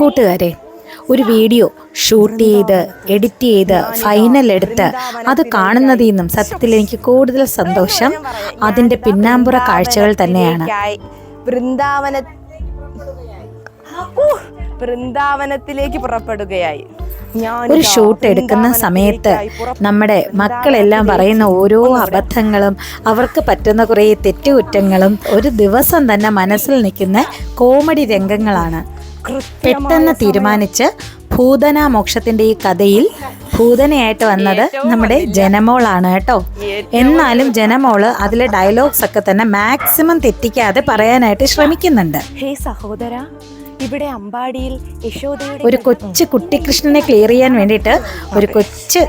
കൂട്ടുകാരെ ഒരു video shoot ചെയ്ത് എഡിറ്റ് ചെയ്ത് ഫൈനൽ എടുത്ത് അത് കാണുന്നതിൽ നിന്നും സത്യത്തിൽ എനിക്ക് കൂടുതൽ സന്തോഷം. അതിന്റെ പിന്നാമ്പുറ കാഴ്ചകൾ തന്നെയാണ്. വൃന്ദാവന വൃന്ദാവനത്തിലേക്ക് പുറപ്പെടുകയായി. ഒരു ഷൂട്ട് എടുക്കുന്ന സമയത്ത് നമ്മുടെ മക്കളെല്ലാം പറയുന്ന ഓരോ അബദ്ധങ്ങളും അവർക്ക് പറ്റുന്ന കുറേ തെറ്റുകുറ്റങ്ങളും ഒരു ദിവസം തന്നെ മനസ്സിൽ നിൽക്കുന്ന കോമഡി രംഗങ്ങളാണ്. പെട്ടെന്ന് തീരുമാനിച്ച് ഭൂതന മോക്ഷത്തിന്റെ ഈ കഥയിൽ ഭൂതനയായിട്ട് വന്നത് നമ്മുടെ ജനമോളാണ് കേട്ടോ. എന്നാലും ജനമോൾ അതിലെ ഡയലോഗ്സ് ഒക്കെ തന്നെ മാക്സിമം തെറ്റിക്കാതെ പറയാനായിട്ട് ശ്രമിക്കുന്നുണ്ട്. ഹേ സഹോദര ഇവിടെ അമ്പാടിയിൽ യശോദയുടെ ഒരു കൊച്ചു കുട്ടികൃഷ്ണനെ ക്ലിയർ ചെയ്യാൻ വേണ്ടിയിട്ട് ഒരു കൊച്ചു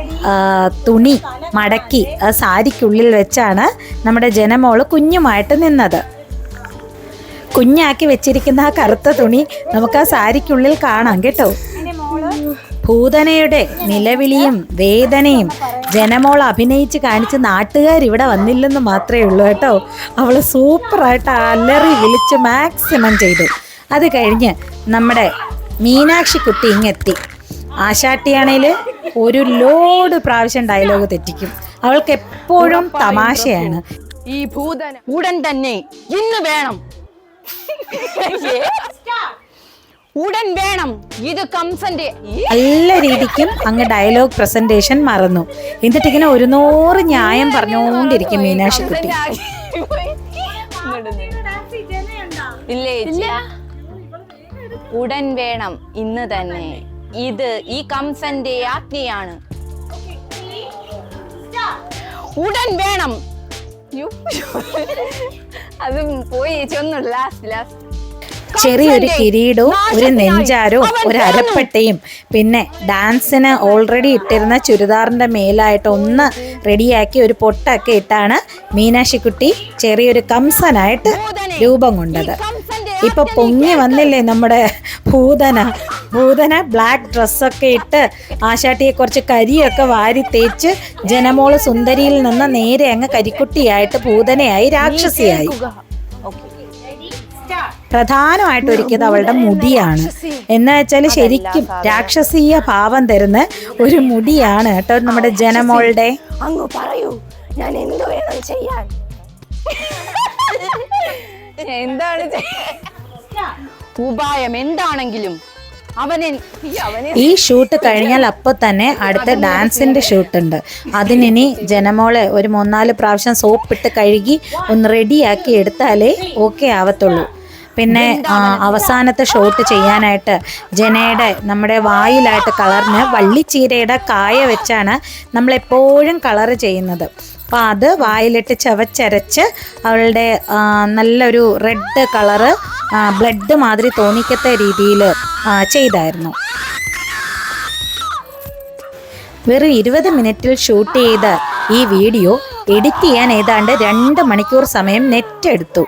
തുണി മടക്കി സാരിക്കുള്ളിൽ വെച്ചാണ് നമ്മുടെ ജനമോൾ കുഞ്ഞുമായിട്ട് നിന്നത്. കുഞ്ഞാക്കി വെച്ചിരിക്കുന്ന ആ കറുത്ത തുണി നമുക്ക് ആ സാരിക്കുള്ളിൽ കാണാം കേട്ടോ. ഭൂതനയുടെ നിലവിളിയും വേദനയും ജനമോൾ അഭിനയിച്ച് കാണിച്ച് നാട്ടുകാർ ഇവിടെ വന്നില്ലെന്ന് മാത്രമേ ഉള്ളൂ കേട്ടോ. അവൾ സൂപ്പറായിട്ട് അലറി വിളിച്ച് മാക്സിമം ചെയ്തു. അത് കഴിഞ്ഞ് നമ്മുടെ മീനാക്ഷി കുട്ടി ഇങ്ങെത്തി. ആശാട്ടിയാണേൽ ഒരു ലോഡ് പ്രാവശ്യം ഡയലോഗ് തെറ്റിക്കും. അവൾക്ക് എപ്പോഴും തമാശയാണ്. ഈ ഭൂതന ഉടൻ തന്നെ ഇന്ന് വേണം ഉടൻ വേണം ഇത് കംസന്റ് രീതിക്കും അങ്ങ് ഡയലോഗ് പ്രസന്റേഷൻ മറന്നു. എന്നിട്ട് ഇങ്ങനെ ഒരു നൂറ് ന്യായം പറഞ്ഞുകൊണ്ടിരിക്കും മീനാക്ഷി കുട്ടി. ഇല്ലേ ഉടൻ വേണം ഇന്ന് തന്നെ. ഇത് ഈ കംസന്റെ ആജ്ഞയാണ്. ഉടൻ വേണം. അതും പോയി ചേച്ചി ഒന്നും ലാസ്റ്റ് ലാസ്റ്റ് ചെറിയൊരു കിരീടവും ഒരു നെഞ്ചാരവും ഒരു അരപ്പട്ടയും പിന്നെ ഡാൻസിന് ഓൾറെഡി ഇട്ടിരുന്ന ചുരിദാറിന്റെ മേലായിട്ട് ഒന്ന് റെഡിയാക്കി ഒരു പൊട്ടൊക്കെ ഇട്ടാണ് മീനാക്ഷിക്കുട്ടി ചെറിയൊരു കംസനായിട്ട് രൂപം കൊണ്ടത്. ഇപ്പൊ പൊങ്ങി വന്നില്ലേ നമ്മുടെ ഭൂതന? ഭൂതന ബ്ലാക്ക് ഡ്രസ്സൊക്കെ ഇട്ട് ആശാട്ടിയെ കുറച്ച് കരിയൊക്കെ വാരി തേച്ച് ജനമോൾ സുന്ദരിയിൽ നിന്ന് നേരെ അങ്ങ് കരിക്കുട്ടിയായിട്ട് ഭൂതനയായി രാക്ഷസിയായി. പ്രധാനമായിട്ട് ഒരുക്കിയത് അവളുടെ മുടിയാണ്. എന്ന് വെച്ചാൽ ശരിക്കും രാക്ഷസീയ ഭാവം തരുന്ന ഒരു മുടിയാണ് കേട്ടോ നമ്മുടെ ജനമോളുടെ. അങ്ങ് പറയൂ. ഞാൻ എന്ത് വേണം ചെയ്യാൻ? എന്താണ് ഉപായം? എന്താണെങ്കിലും ഈ ഈ ഷൂട്ട് കഴിഞ്ഞാൽ അപ്പൊ തന്നെ അടുത്ത ഡാൻസിന്റെ ഷൂട്ട് ഉണ്ട് അതിനി ജനമോളെ ഒരു മൂന്നാൽ പ്രാവശ്യം സോപ്പ് സോപ്പിട്ട് കഴുകി ഒന്ന് റെഡിയാക്കി എടുത്താലേ ഓക്കെ ആവത്തുള്ളൂ. പിന്നെ അവസാനത്തെ ഷോട്ട് ചെയ്യാനായിട്ട് ജനയുടെ നമ്മുടെ വായിലായിട്ട് കളറിന് വള്ളിച്ചീരയുടെ കായ വെച്ചാണ് നമ്മളെപ്പോഴും കളറ് ചെയ്യുന്നത്. അപ്പോൾ അത് വായിലിട്ട് ചവച്ചരച്ച് അവളുടെ നല്ലൊരു റെഡ് കളറ് ബ്ലഡ് മാതിരി തോന്നിക്കത്ത രീതിയിൽ ചെയ്തായിരുന്നു. വെറും ഇരുപത് മിനിറ്റിൽ ഷൂട്ട് ചെയ്ത ഈ വീഡിയോ എഡിറ്റ് ചെയ്യാൻ ഏതാണ്ട് രണ്ട് മണിക്കൂർ സമയം നെറ്റ് എടുത്തു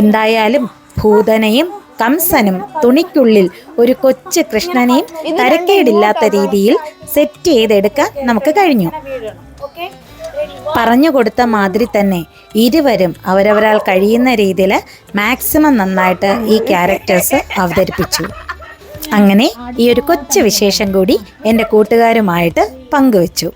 എന്തായാലും ഭൂതനയും കംസനും തുണിക്കുള്ളിൽ ഒരു കൊച്ചു കൃഷ്ണനെയും തരക്കേടില്ലാത്ത രീതിയിൽ സെറ്റ് ചെയ്തെടുക്കാൻ നമുക്ക് കഴിഞ്ഞു. പറഞ്ഞു കൊടുത്ത മാതിരി തന്നെ ഇരുവരും അവരവരാൾ കഴിയുന്ന രീതിയിൽ മാക്സിമം നന്നായിട്ട് ഈ ക്യാരക്ടേഴ്സ് അവതരിപ്പിച്ചു. അങ്ങനെ ഈ ഒരു കൊച്ചു വിശേഷം കൂടി എന്റെ കൂട്ടുകാരുമായിട്ട് പങ്കുവച്ചു.